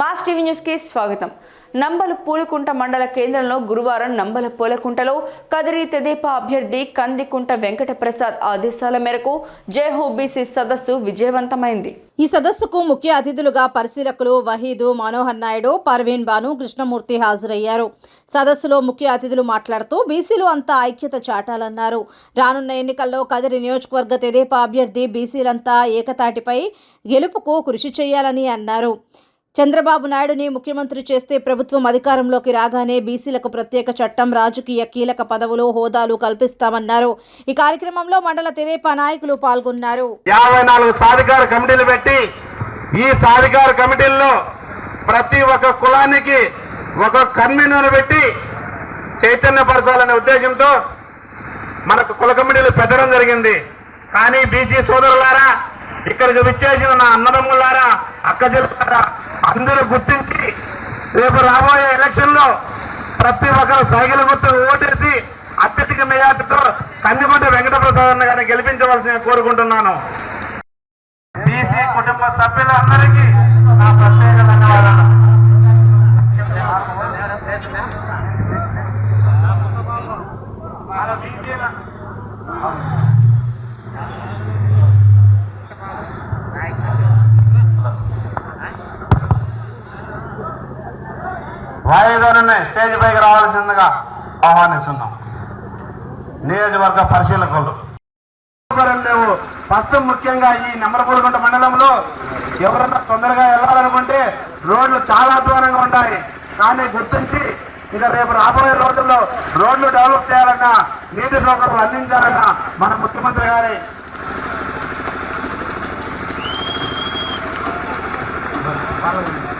Mass TV న్యూస్కి స్వాగతం. నంబల పూలకుంట మండల కేంద్రంలో గురువారం నంబల పూలకుంటలో కదిరి తెదేపా అభ్యర్థి కందికుంట వెంకట ప్రసాద్ ఆదేశాల మేరకు జయహో బీసీ సదస్సు విజయవంతమైంది. ఈ సదస్సుకు ముఖ్య అతిథులుగా పరిశీలకులు వహీదు మనోహర్ నాయుడు పర్వీన్ బాను కృష్ణమూర్తి హాజరయ్యారు. సదస్సులో ముఖ్య అతిథులు మాట్లాడుతూ బీసీలు అంతా ఐక్యత చాటాలన్నారు. రానున్న ఎన్నికల్లో కదిరి నియోజకవర్గ తెదేపా అభ్యర్థి బీసీలంతా ఏకతాటిపై గెలుపుకు కృషి చేయాలని అన్నారు. చంద్రబాబు నాయుడుని ముఖ్యమంత్రి చేస్తే ప్రభుత్వం అధికారంలోకి రాగానే బీసీలకు ప్రత్యేక చట్టం రాజకీయ కీలక పదవులు హోదాలు కల్పిస్తామన్నారు. ఈ కార్యక్రమంలో మండల తెదేపా నాయకులు పాల్గొన్నారు. యాభై నాలుగు సాధికార కమిటీలు పెట్టి ఈ సాధికార కమిటీల్లో ప్రతి ఒక్క కులానికి ఒక కన్వీనర్ పెట్టి చైతన్యపరచాలనే ఉద్దేశంతో మనకు కుల కమిటీలు పెట్టడం జరిగింది. కానీ బీసీ సోదరులారా ఇక్కడికి విచ్చేసిన నా అన్నదమ్ములారా అక్క అందరూ గుర్తించి రేపు రాబోయే ఎలక్షన్లో ప్రతి ఒక్కరు సైకిల్ గుర్తు ఓటేసి అత్యధిక మెజార్టీతో కందికొండ వెంకటప్రసాద్ అన్న గారిని గెలిపించవలసిన కోరుకుంటున్నాను. బీసీ కుటుంబ సభ్యులందరికీ నా ప్రత్యేక ధన్యవాదాలు. వాయిదాన్ని స్టేజ్ పైకి రావాల్సిందిగా ఆహ్వానిస్తున్నాం. నియోజకవర్గ పరిశీలకులు. లేవు. ఫస్ట్ ముఖ్యంగా ఈ నెమరపూడిగుంట మండలంలో ఎవరన్నా తొందరగా వెళ్ళాలనుకుంటే రోడ్లు చాలా అధ్వానంగా ఉంటాయి. కానీ గుర్తించి ఇక రేపు రాబోయే రోజుల్లో రోడ్లు డెవలప్ చేయాలన్నా నీటి సౌకర్యాలు అందించాలన్నా మన ముఖ్యమంత్రి గారి